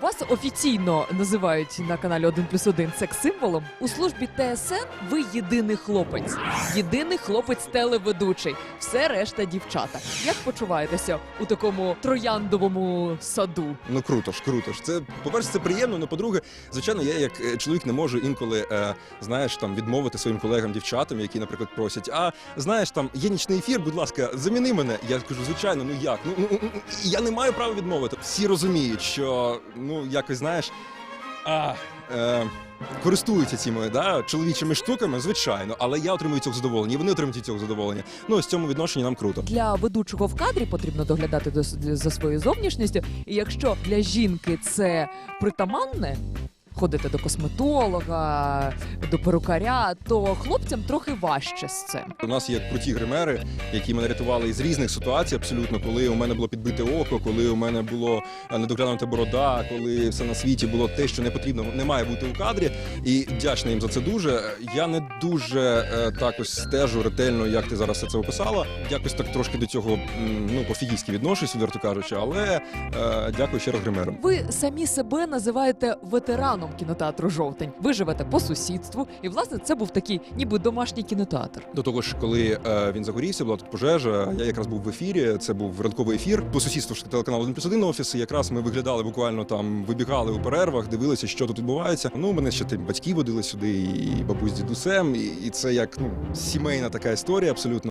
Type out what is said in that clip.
Вас офіційно називають на каналі 1 плюс 1 секс-символом. У службі ТСН ви єдиний хлопець, єдиний хлопець телеведучий. Все решта дівчата. Як почуваєтеся у такому трояндовому саду? Ну круто ж, круто ж. Це по-перше, це приємно. Ну по-друге, звичайно, я як е, чоловік не можу інколи, е, знаєш, там відмовити своїм колегам, дівчатам, які, наприклад, просять. А знаєш, там є нічний ефір, будь ласка, заміни мене. Я кажу, звичайно, ну як? Ну, ну ну, я не маю права відмовити. Всі розуміють, що ну якось знаєш. А, е, користуються цими да, чоловічими штуками, звичайно, але я отримую цього задоволення, і вони отримують цього задоволення. Ну, ось в цьому відношенні нам круто. Для ведучого в кадрі потрібно доглядати до- за своєю зовнішністю. І якщо для жінки це притаманне. Ходити до косметолога, до перукаря, то хлопцям трохи важче з цим. У нас є круті гримери, які мене рятували із різних ситуацій, абсолютно, коли у мене було підбите око, коли у мене було е, недоглянута борода, коли все на світі було те, що не потрібно, не має бути у кадрі. І вдячний їм за це дуже. Я не дуже е, так ось стежу ретельно, як ти зараз все це описала. Якось так трошки до цього ну по-фігійськи відношусь, відверто кажучи, але е, дякую ще раз гримерам. Ви самі себе називаєте ветераном кінотеатру Жовтень. Ви живете по сусідству, і власне це був такий, ніби домашній кінотеатр. До того ж, коли е, він загорівся, була тут пожежа. Я якраз був в ефірі. Це був ранковий ефір. По сусідству ж телеканалу 1 плюс 1 офіс. І якраз ми виглядали буквально там, вибігали у перервах, дивилися, що тут відбувається. Ну, мене ще тим батьки водили сюди, і бабусь з дідусем. І, і це як ну сімейна така історія, абсолютно.